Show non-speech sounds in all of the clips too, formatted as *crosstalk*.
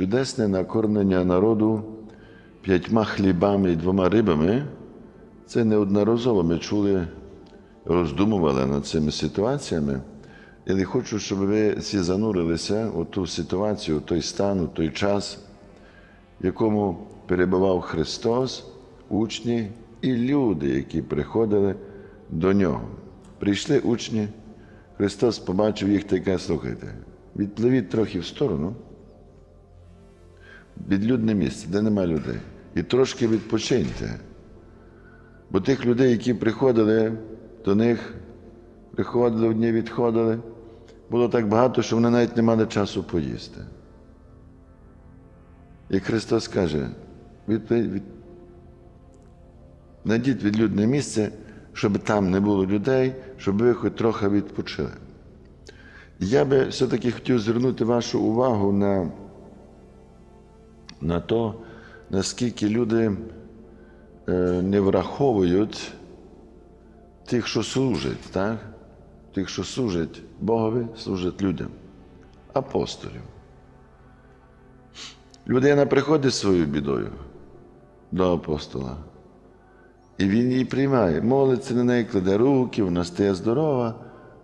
Чудесне накормлення народу п'ятьма хлібами і двома рибами. Це неодноразово ми чули, роздумували над цими ситуаціями. І не хочу, щоб ви всі занурилися у ту ситуацію, у той стан, у той час, в якому перебував Христос, учні і люди, які приходили до нього. Прийшли учні, Христос побачив їх та й каже, слухайте, відпливіть трохи в сторону, відлюдне місце, де нема людей, і трошки відпочиньте. Бо тих людей, які приходили до них, приходили одні, відходили, було так багато, що вони навіть не мали часу поїсти. І Христос каже, від, від, найдіть відлюдне місце, щоб там не було людей, щоб ви хоч трохи відпочили. Я би все-таки хотів звернути вашу увагу на, на то, наскільки люди е, не враховують тих, що служать, так? тих, що служать Богові, служать людям, апостолів. Людина приходить своєю бідою до апостола, і він її приймає, молиться на неї, кладе руки, вона стає здорова,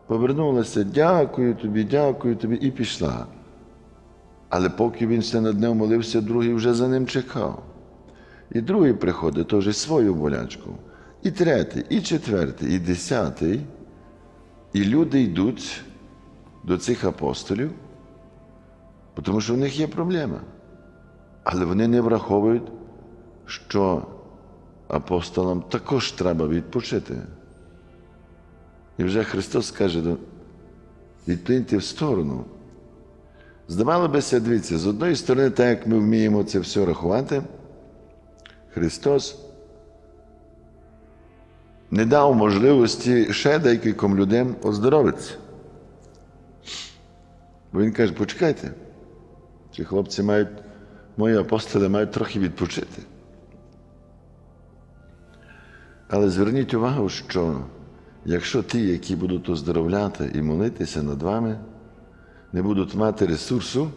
повернулася, дякую тобі, дякую тобі, і пішла. Але поки він ще над нею молився, другий вже за ним чекав. І другий приходить теж свою болячку. І третій, і четвертий, і десятий. І люди йдуть до цих апостолів, тому що в них є проблема. Але вони не враховують, що апостолам також треба відпочити. І вже Христос каже, відплиньте в сторону. Здавало бися, дивіться, з одної сторони, так як ми вміємо це все рахувати, Христос не дав можливості ще деяким людям оздоровитися. Бо він каже, почекайте, ці хлопці мають, мої апостоли мають трохи відпочити. Але зверніть увагу, що якщо ті, які будуть оздоровляти і молитися над вами, не будуть мати ресурсу,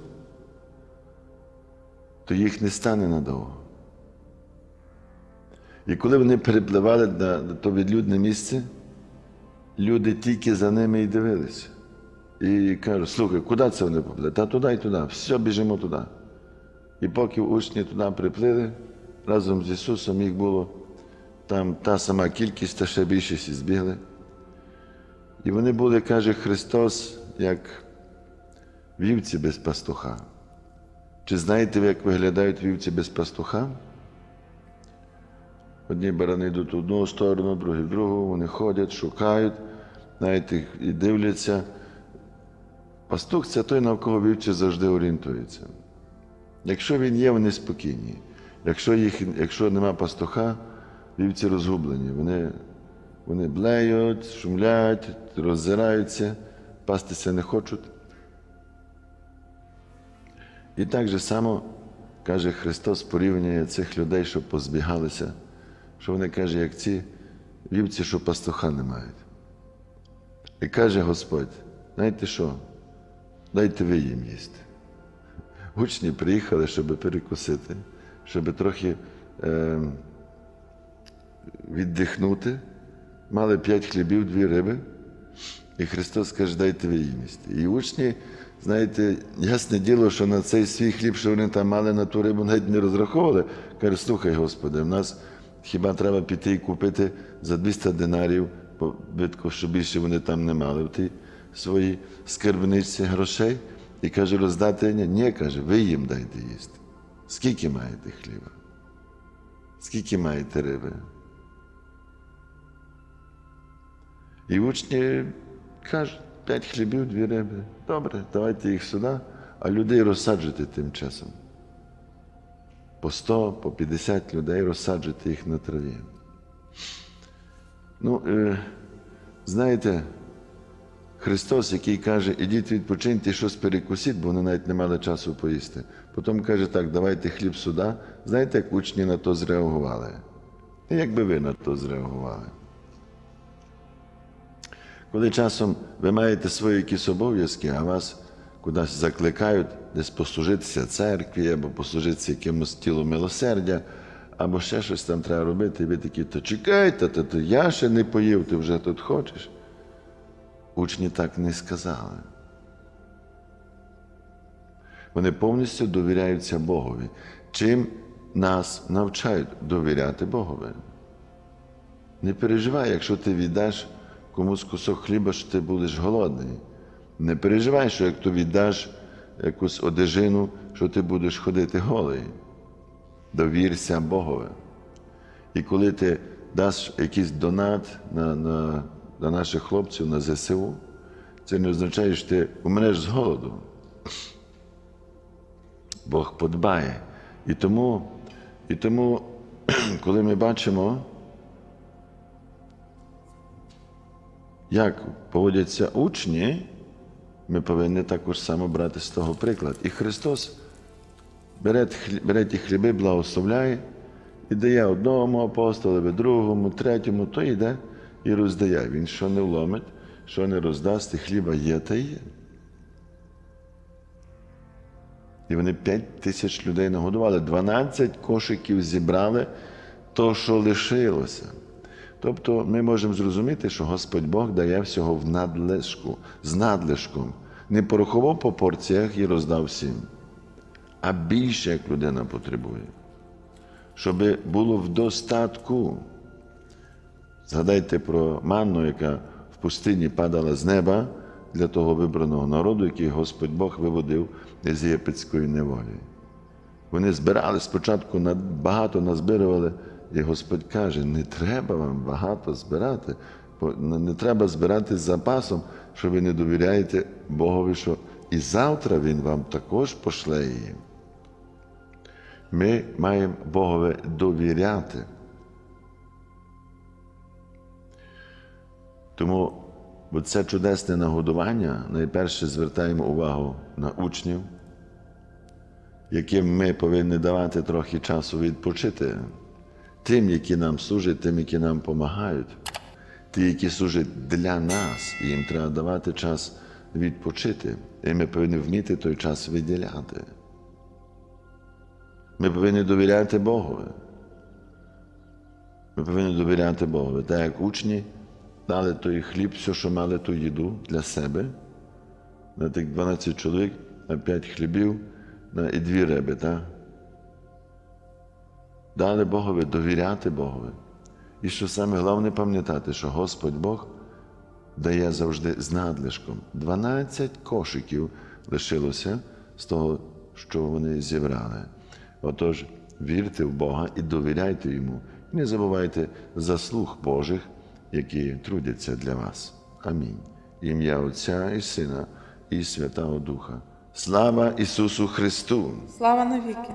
то їх не стане надовго. І коли вони перепливали на то відлюдне місце, люди тільки за ними і дивилися. І кажуть, слухай, куди це вони поплили? Та туди і туди, все, біжимо туди. І поки учні туди приплили, разом з Ісусом їх було там та сама кількість, та ще більшість збігли. І вони були, каже Христос, як вівці без пастуха. Чи знаєте ви, як виглядають вівці без пастуха? Одні барани йдуть в одну сторону, другі в другу, вони ходять, шукають, навіть їх і дивляться. Пастух це той, на кого вівці завжди орієнтується. Якщо він є, вони спокійні. Якщо їх, якщо нема пастуха, вівці розгублені. Вони, вони блеють, шумлять, роззираються, пастися не хочуть. І так же само, каже Христос, порівнює цих людей, щоб позбігалися, що вони каже, як ці вівці, що пастуха не мають. І каже Господь, знаєте що? Дайте ви їм їсти. Учні приїхали, щоб перекусити, щоб трохи е, віддихнути. Мали п'ять хлібів, дві риби. І Христос каже, дайте ви їм їсти. І учні, знаєте, ясне діло, що на цей свій хліб, що вони там мали на ту рибу, навіть не розраховували. Каже, слухай, Господи, в нас хіба треба піти і купити за 200 динарів, бо що більше вони там не мали в тій своїй скарбниці грошей. І каже, роздати ні, ні, каже, ви їм дайте їсти. Скільки маєте хліба? Скільки маєте риби? І учні кажуть, п'ять хлібів, дві риби. Добре, давайте їх сюди, а людей розсаджуйте тим часом. По 100, по 50 людей розсаджуйте їх на траві. Ну, е, знаєте, Христос, який каже, ідіть відпочиньте, щось перекусіть, бо вони навіть не мали часу поїсти. Потім каже, так, давайте хліб сюди. Знаєте, як учні на то зреагували? І як би ви на то зреагували? Коли часом ви маєте свої якісь обов'язки, а вас кудись закликають, десь послужитися церкві, або послужитися якимось тілу милосердя, або ще щось там треба робити, і ви такі, то чекайте, то, то я ще не поїв, ти вже тут хочеш. Учні так не сказали. Вони повністю довіряються Богові. Чим нас навчають довіряти Богові? Не переживай, якщо ти віддаш комусь кусок хліба, що ти будеш голодний. Не переживай, що як ти віддаш якусь одежину, що ти будеш ходити голий. Довірся Богові. І коли ти даш якийсь донат на, на, на наших хлопців на ЗСУ, це не означає, що ти умреш з голоду. Бог подбає. І тому, і тому *clears throat* коли ми бачимо, як поводяться учні, ми повинні також само брати з того приклад. І Христос бере, бере ті хліби, благословляє і дає одному апостолові, другому, третьому, то йде і роздає. Він що не вломить, що не роздасть, і хліба є та є. І вони 5 тисяч людей нагодували, 12 кошиків зібрали то, що лишилося. Тобто ми можемо зрозуміти, що Господь Бог дає всього в надлишку, з надлишком. Не порахував по порціях і роздав всім, а більше, як людина потребує. Щоб було в достатку. Згадайте про манну, яка в пустині падала з неба для того вибраного народу, який Господь Бог виводив з єгипетської неволі. Вони збирали спочатку багато назбирували, і Господь каже: не треба вам багато збирати, бо не треба збирати з запасом, що ви не довіряєте Богові, що і завтра Він вам також пошле її. Ми маємо Богові довіряти. Тому це чудесне нагодування, найперше звертаємо увагу на учнів, яким ми повинні давати трохи часу відпочити, тим, які нам служать, тим, які нам допомагають, ті, які служать для нас, і їм треба давати час відпочити. І ми повинні вміти той час виділяти. Ми повинні довіряти Богові. Ми повинні довіряти Богові. Так як учні дали той хліб, все, що мали ту їду для себе, на тих 12 чоловік, на 5 хлібів на, і дві риби. Так? Дали Богові, довіряти Богові. І що саме головне пам'ятати, що Господь Бог дає завжди з надлишком. 12 кошиків лишилося з того, що вони зібрали. Отож, вірте в Бога і довіряйте йому. Не забувайте заслуг Божих, які трудяться для вас. Амінь. Ім'я Отця і Сина і Святого Духа. Слава Ісусу Христу! Слава навіки!